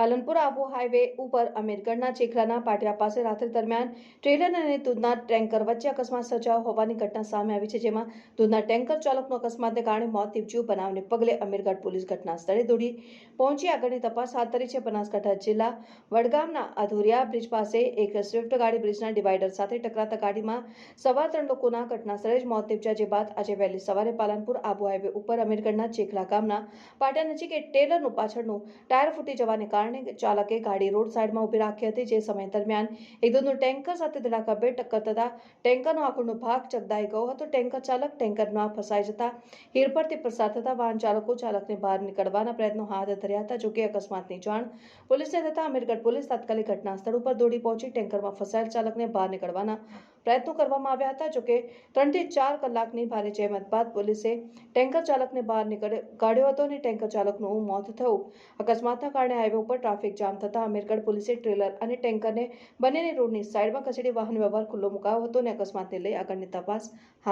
Palanpur Abu highway ઉપર અમીરગઢના ચેખલાના પાટિયા પાસે રાત્રિ દરમિયાન ટ્રેલર અને દૂધના ટેન્કર વચ્ચે અકસ્માત સર્જાયો હોવાની ઘટના સામે આવી છે, જેમાં દૂધના ટેન્કર ચાલકનું અકસ્માતને કારણે મોત નીપજ્યું. બનાવને પગલે અમીરગઢ પોલીસ ઘટના સ્થળે દોડી પહોંચી આગળની તપાસ હાથ ધરી છે. બનાસકાંઠા જિલ્લા વડગામના અધુરિયા બ્રિજ પાસે એક સ્વિફ્ટ ગાડી બ્રિજના ડિવાઈડર સાથે ટકરાતા ગાડીમાં સવાર ત્રણ લોકોના ઘટના સ્થળે જ મોત નીપજ્યા, જે બાદ આજે વહેલી સવારે પાલનપુર આબુ હાઈવે ઉપર અમીરગઢના ચેખલા ગામના પાટિયા નજીક એક ટેલરનું પાછળનું ટાયર ફૂટી જવાને કારણે ચાલકે ગાડી રોડ સાઇડમાં ઊભી રાખી હતી જે સમય દરમિયાન એક દૂધનું ટેન્કર સાથે ધડાકાભેર ટક્કર થતા ટેન્કરનો આગળનો ભાગ ચગદાઈ ગયો હતો. ટેન્કર ચાલક ટેન્કરમાં ફસાઈ જતા હીર પસાર થતા વાહન ચાલકો ચાલકને બહાર નીકળવાના પ્રયત્નો હાથ ધર્યા હતા, જોકે અકસ્માતની જાણ પોલીસને થતા અમીરગઢ પોલીસ તાત્કાલિક ઘટના સ્થળ ઉપર દોડી પહોંચી ટેન્કરમાં ફસાયેલ ચાલકને બહાર નીકળવાના પ્રયત્નો કરવામાં આવ્યા હતા, જોકે ત્રણથી ચાર કલાકની ભારે જહેમત બાદ પોલીસે ટેન્કર ચાલકને બહાર નીકળ કાઢ્યો હતો અને ટેન્કર ચાલકનું મોત થયું. અકસ્માતના કારણે હાઈવે ઉપર ટ્રાફિક જામ થતાં અમીરગઢ પોલીસે ટ્રેલર અને ટેન્કરને બંનેને રોડની સાઇડમાં ખસેડી વાહન વ્યવહાર ખુલ્લો મુકાયો હતો અને અકસ્માતને લઈ આગળની તપાસ હાથ